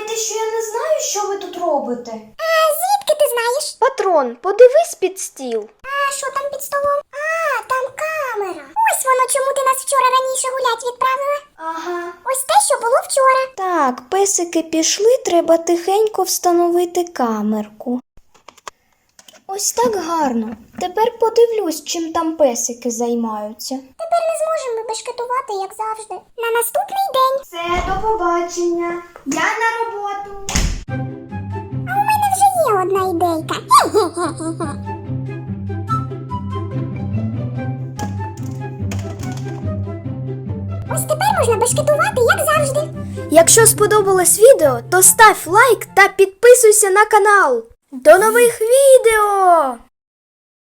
Думаєте, що я не знаю, що ви тут робите? А звідки ти знаєш? Патрон, подивись під стіл. А що там під столом? А, там камера. Ось воно, чому ти нас вчора раніше гулять відправила. Ага. Ось те, що було вчора. Так, песики пішли, треба тихенько встановити камерку. Ось так гарно. Тепер подивлюсь, чим там песики займаються. Тепер не зможемо бешкетувати, як завжди. На наступний день. Все, до побачення. Я на роботу. А у мене вже є одна ідейка. Хе-хе-хе-хе. Ось тепер можна бешкетувати, як завжди. Якщо сподобалось відео, то став лайк та підписуйся на канал. До нових відео!